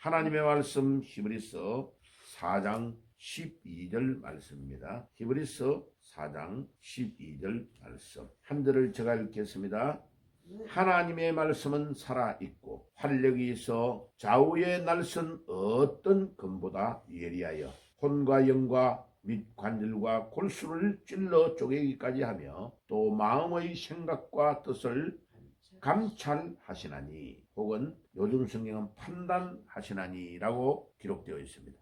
하나님의 말씀 히브리서 4장 12절 말씀입니다. 히브리서 4장 12절 말씀. 한 절을 제가 읽겠습니다. 하나님의 말씀은 살아있고 활력이 있어 좌우의 날선 어떤 금보다 예리하여 혼과 영과 및 관절과 골수를 찔러 쪼개기까지 하며 또 마음의 생각과 뜻을 감찰하시나니 혹은 요즘 성경은 판단하시나니라고 기록되어 있습니다.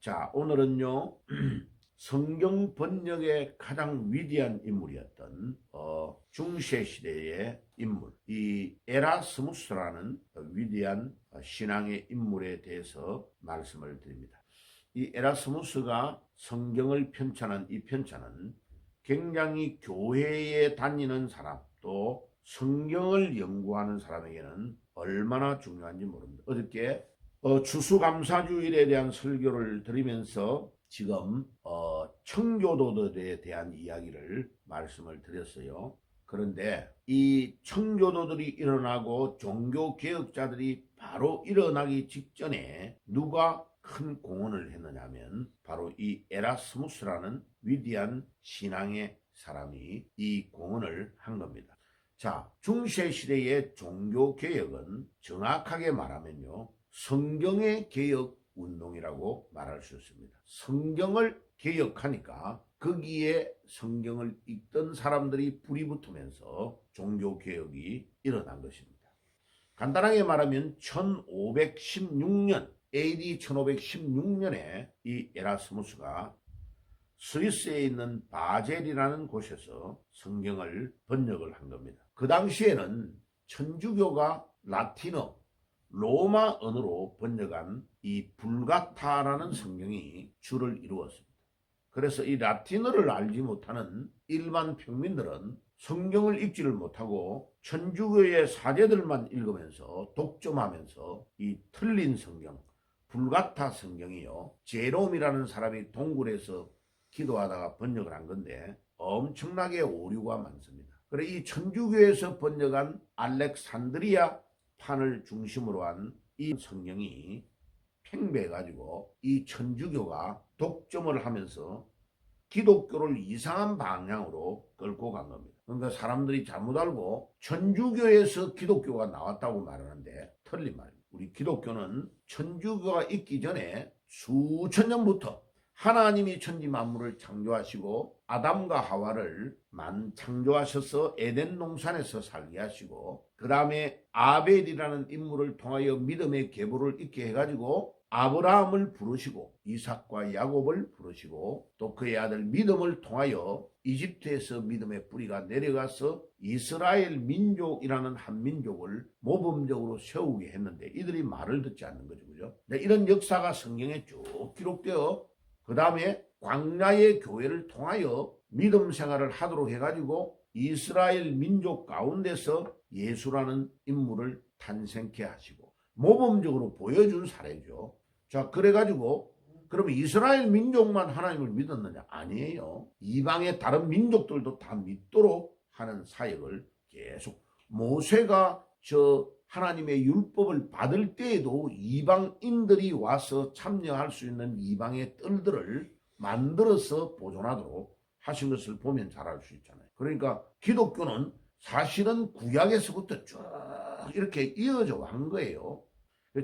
자 오늘은요 성경 번역의 가장 위대한 인물이었던 어, 중세 시대의 인물 이 에라스무스라는 위대한 신앙의 인물에 대해서 말씀을 드립니다. 이 에라스무스가 성경을 편찬한 이 편찬은 굉장히 교회에 다니는 사람 또 성경을 연구하는 사람에게는 얼마나 중요한지 모릅니다. 어저께 어, 추수감사주일에 대한 설교를 드리면서 지금 어, 청교도들에 대한 이야기를 말씀을 드렸어요. 그런데 이 청교도들이 일어나고 종교 개혁자들이 바로 일어나기 직전에 누가 큰 공헌을 했느냐면 바로 이 에라스무스라는 위대한 신앙의 사람이 이 공헌을 한 겁니다. 자, 중세 시대의 종교 개혁은 정확하게 말하면요. 성경의 개혁 운동이라고 말할 수 있습니다. 성경을 개혁하니까 거기에 성경을 읽던 사람들이 불이 붙으면서 종교 개혁이 일어난 것입니다. 간단하게 말하면 1516년 AD 1516년에 이 에라스무스가 스위스에 있는 바젤이라는 곳에서 성경을 번역을 한 겁니다. 그 당시에는 천주교가 라틴어, 로마 언어로 번역한 이 불가타라는 성경이 주를 이루었습니다. 그래서 이 라틴어를 알지 못하는 일반 평민들은 성경을 읽지를 못하고 천주교의 사제들만 읽으면서 독점하면서 이 틀린 성경, 불가타 성경이요. 제롬이라는 사람이 동굴에서 기도하다가 번역을 한 건데 엄청나게 오류가 많습니다. 그래 이 천주교에서 번역한 알렉산드리아 판을 중심으로 한 이 성경이 팽배해가지고 이 천주교가 독점을 하면서 기독교를 이상한 방향으로 끌고 간 겁니다. 그러니까 사람들이 잘못 알고 천주교에서 기독교가 나왔다고 말하는데 틀린 말입니다. 우리 기독교는 천주교가 있기 전에 수천 년부터 하나님이 천지 만물을 창조하시고 아담과 하와를 만 창조하셔서 에덴 동산에서 살게 하시고 그 다음에 아벨이라는 인물을 통하여 믿음의 계보를 있게 해가지고 아브라함을 부르시고 이삭과 야곱을 부르시고 또 그의 아들 믿음을 통하여 이집트에서 믿음의 뿌리가 내려가서 이스라엘 민족이라는 한 민족을 모범적으로 세우게 했는데 이들이 말을 듣지 않는 거죠. 그죠? 네, 이런 역사가 성경에 쭉 기록되어 그 다음에 광야의 교회를 통하여 믿음 생활을 하도록 해가지고 이스라엘 민족 가운데서 예수라는 인물을 탄생케 하시고 모범적으로 보여준 사례죠. 자, 그래가지고 그러면 이스라엘 민족만 하나님을 믿었느냐? 아니에요. 이방의 다른 민족들도 다 믿도록 하는 사역을 계속 모세가 저 하나님의 율법을 받을 때에도 이방인들이 와서 참여할 수 있는 이방의 뜰들을 만들어서 보존하도록 하신 것을 보면 잘 알 수 있잖아요. 그러니까 기독교는 사실은 구약에서부터 쭉 이렇게 이어져 온 거예요.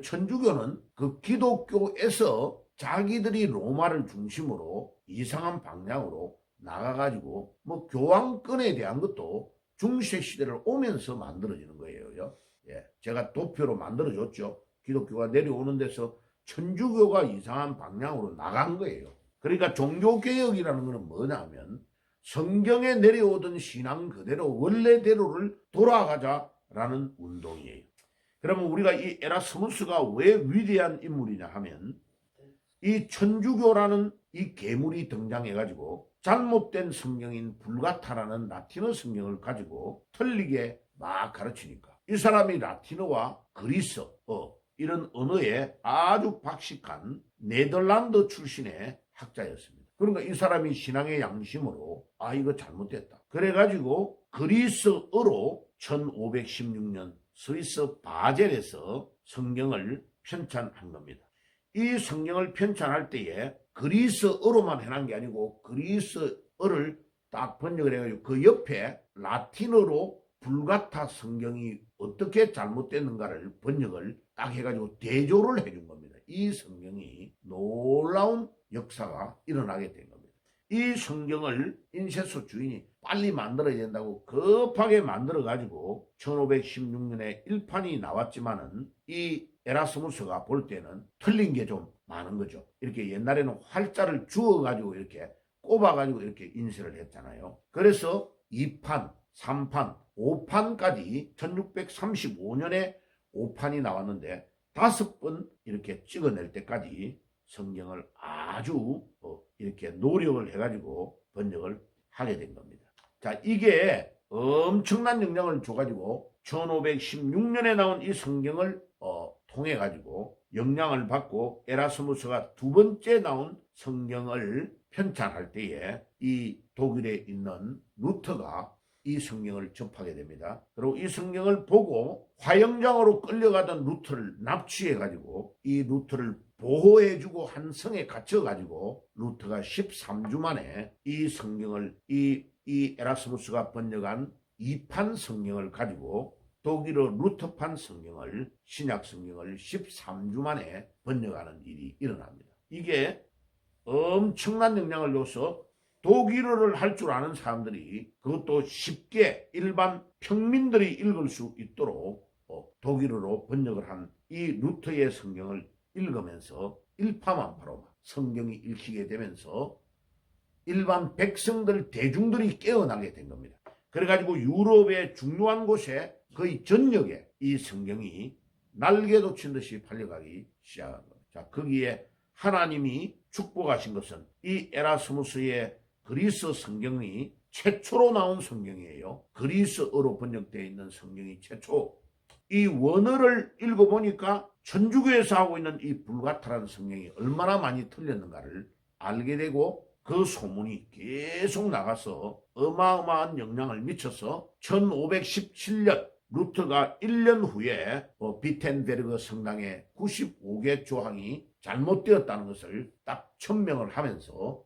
천주교는 그 기독교에서 자기들이 로마를 중심으로 이상한 방향으로 나가가지고 뭐 교황권에 대한 것도 중세 시대를 오면서 만들어지는 거예요. 예, 제가 도표로 만들어줬죠. 기독교가 내려오는 데서 천주교가 이상한 방향으로 나간 거예요. 그러니까 종교개혁이라는 것은 뭐냐면 성경에 내려오던 신앙 그대로 원래대로를 돌아가자라는 운동이에요. 그러면 우리가 이 에라스무스가 왜 위대한 인물이냐 하면 이 천주교라는 이 괴물이 등장해가지고 잘못된 성경인 불가타라는 라틴어 성경을 가지고 틀리게 막 가르치니까 이 사람이 라틴어와 그리스 어 이런 언어에 아주 박식한 네덜란드 출신의 학자였습니다. 그러니까 이 사람이 신앙의 양심으로 아 이거 잘못됐다. 그래가지고 그리스어로 1516년 스위스 바젤에서 성경을 편찬한 겁니다. 이 성경을 편찬할 때에 그리스어로만 해놓은 게 아니고 그리스어를 딱 번역을 해가지고 그 옆에 라틴어로 불가타 성경이 어떻게 잘못됐는가를 번역을 딱 해가지고 대조를 해준 겁니다. 이 성경이 놀라운 역사가 일어나게 된 겁니다. 이 성경을 인쇄소 주인이 빨리 만들어야 된다고 급하게 만들어가지고 1516년에 1판이 나왔지만은 이 에라스무스가 볼 때는 틀린 게 좀 많은 거죠. 이렇게 옛날에는 활자를 주어가지고 이렇게 꼽아가지고 이렇게 인쇄를 했잖아요. 그래서 2판, 3판, 5판까지 1635년에 5판이 나왔는데 다섯 번 이렇게 찍어낼 때까지 성경을 아주 어, 이렇게 노력을 해가지고 번역을 하게 된 겁니다. 자, 이게 엄청난 영향을 줘가지고 1516년에 나온 이 성경을 어, 통해 가지고 영향을 받고 에라스무스가 두 번째 나온 성경을 편찬할 때에 이 독일에 있는 루터가 이 성경을 접하게 됩니다. 그리고 이 성경을 보고 화영장으로 끌려가던 루터를 납치해 가지고 이 루터를 보호해주고 한 성에 갇혀 가지고 루터가 13주 만에 이 성경을 이, 이 에라스무스가 번역한 이판 성경을 가지고 독일어 루터판 성경을 신약 성경을 13주 만에 번역하는 일이 일어납니다. 이게 엄청난 영향을 줘서 독일어를 할 줄 아는 사람들이 그것도 쉽게 일반 평민들이 읽을 수 있도록 어, 독일어로 번역을 한 이 루터의 성경을 읽으면서 일파만파로 성경이 읽히게 되면서 일반 백성들 대중들이 깨어나게 된 겁니다. 그래가지고 유럽의 중요한 곳에 거의 전역에 이 성경이 날개도 친 듯이 팔려가기 시작한 겁니다. 자, 거기에 하나님이 축복하신 것은 이 에라스무스의 그리스 성경이 최초로 나온 성경이에요. 그리스어로 번역되어 있는 성경이 최초. 이 원어를 읽어보니까 천주교에서 하고 있는 이 불가타라는 성경이 얼마나 많이 틀렸는가를 알게 되고 그 소문이 계속 나가서 어마어마한 영향을 미쳐서 1517년 루터가 1년 후에 어, 비텐베르그 성당에 95개 조항이 잘못되었다는 것을 딱 천명을 하면서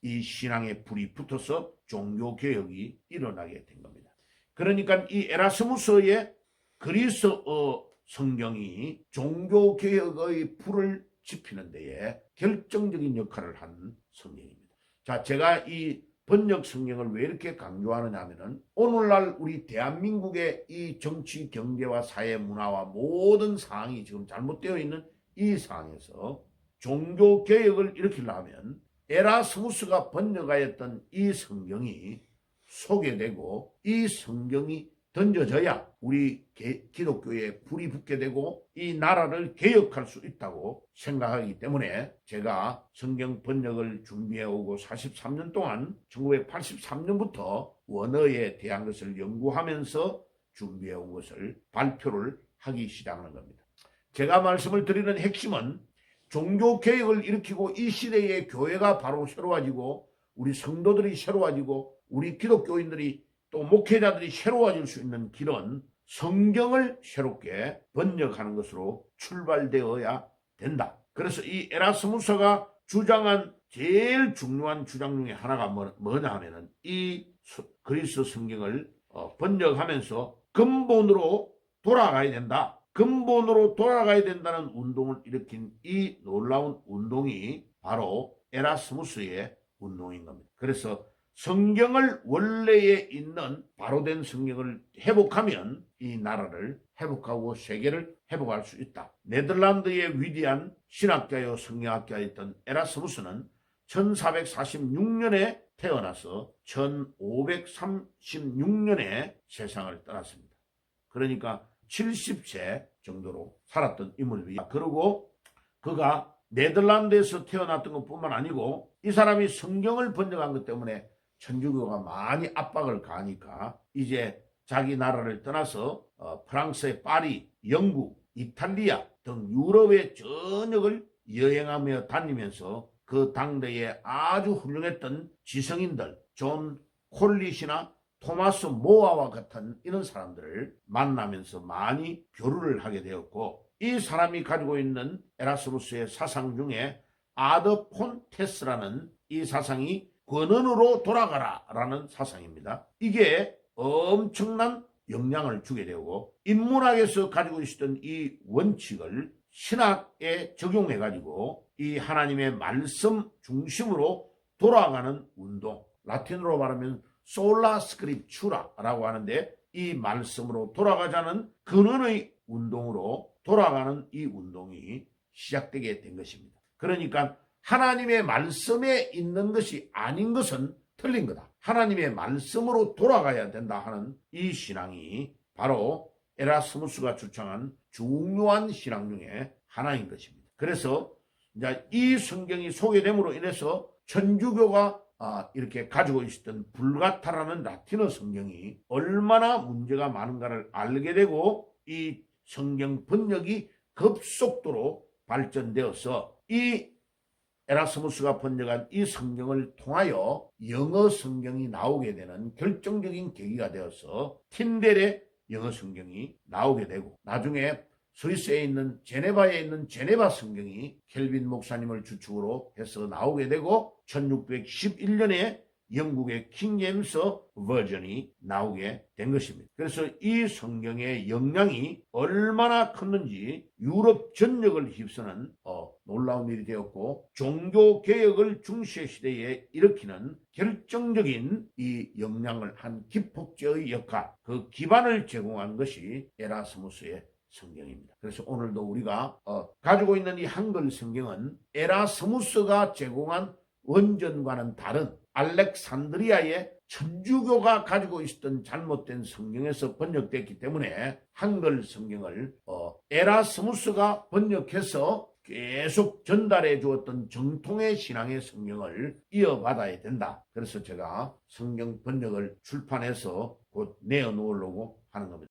이 신앙에 불이 붙어서 종교개혁이 일어나게 된 겁니다. 그러니까 이 에라스무스의 그리스어 성경이 종교개혁의 불을 지피는 데에 결정적인 역할을 한 성경입니다. 자, 제가 이 번역 성경을 왜 이렇게 강조하느냐 하면은 오늘날 우리 대한민국의 이 정치, 경제와 사회, 문화와 모든 상황이 지금 잘못되어 있는 이 상황에서 종교 개혁을 일으키려면 에라스무스가 번역하였던 이 성경이 소개되고 이 성경이 던져져야 우리 개- 기독교에 불이 붙게 되고 이 나라를 개혁할 수 있다고 생각하기 때문에 제가 성경 번역을 준비해 오고 43년 동안 1983년부터 원어에 대한 것을 연구하면서 준비해 온 것을 발표를 하기 시작하는 겁니다. 제가 말씀을 드리는 핵심은 종교 개혁을 일으키고 이 시대의 교회가 바로 새로워지고 우리 성도들이 새로워지고 우리 기독교인들이 또 목회자들이 새로워질 수 있는 길은 성경을 새롭게 번역하는 것으로 출발되어야 된다. 그래서 이 에라스무스가 주장한 제일 중요한 주장 중에 하나가 뭐- 뭐냐 하면은 이 서- 그리스 성경을 어, 번역하면서 근본으로 돌아가야 된다. 근본으로 돌아가야 된다는 운동을 일으킨 이 놀라운 운동이 바로 에라스무스의 운동인 겁니다. 그래서 성경을 원래에 있는 바로 된 성경을 회복하면 이 나라를 회복하고 세계를 회복할 수 있다. 네덜란드의 위대한 신학자요 성경학자였던 에라스무스는 1446년에 태어나서 1536년에 세상을 떠났습니다. 그러니까 70세 정도로 살았던 인물이야. 그리고 그가 네덜란드에서 태어났던 것뿐만 아니고 이 사람이 성경을 번역한 것 때문에 천주교가 많이 압박을 가하니까 이제 자기 나라를 떠나서 어, 프랑스의 파리, 영국, 이탈리아 등 유럽의 전역을 여행하며 다니면서 그 당대에 아주 훌륭했던 지성인들 존 콜릿이나 토마스 모아와 같은 이런 사람들을 만나면서 많이 교류를 하게 되었고 이 사람이 가지고 있는 에라스무스의 사상 중에 아드 폰테스라는 이 사상이 권언으로 돌아가라 라는 사상입니다. 이게 엄청난 영향을 주게 되고 인문학에서 가지고 있었던 이 원칙을 신학에 적용해 가지고 이 하나님의 말씀 중심으로 돌아가는 운동 라틴어로 말하면 솔라 스크립추라라고 하는데 이 말씀으로 돌아가자는 근원의 운동으로 돌아가는 이 운동이 시작되게 된 것입니다. 그러니까 하나님의 말씀에 있는 것이 아닌 것은 틀린 거다. 하나님의 말씀으로 돌아가야 된다 하는 이 신앙이 바로 에라스무스가 주창한 중요한 신앙 중에 하나인 것입니다. 그래서 이제 이 성경이 소개됨으로 인해서 천주교가 아, 이렇게 가지고 있었던 불가타라는 라틴어 성경이 얼마나 문제가 많은가를 알게 되고 이 성경 번역이 급속도로 발전되어서 이 에라스무스가 번역한 이 성경을 통하여 영어 성경이 나오게 되는 결정적인 계기가 되어서 틴델의 영어 성경이 나오게 되고 나중에 스위스에 있는 제네바에 있는 제네바 성경이 켈빈 목사님을 주축으로 해서 나오게 되고 1611년에 영국의 킹제임스 버전이 나오게 된 것입니다. 그래서 이 성경의 영향이 얼마나 컸는지 유럽 전역을 휩쓰는 어, 놀라운 일이 되었고 종교 개혁을 중세 시대에 일으키는 결정적인 이 영향을 한 기폭제의 역할, 그 기반을 제공한 것이 에라스무스의 성경입니다. 그래서 오늘도 우리가 어, 가지고 있는 이 한글 성경은 에라스무스가 제공한 원전과는 다른 알렉산드리아의 천주교가 가지고 있었던 잘못된 성경에서 번역됐기 때문에 한글 성경을 어, 에라스무스가 번역해서 계속 전달해 주었던 정통의 신앙의 성경을 이어받아야 된다. 그래서 제가 성경 번역을 출판해서 곧 내어 놓으려고 하는 겁니다.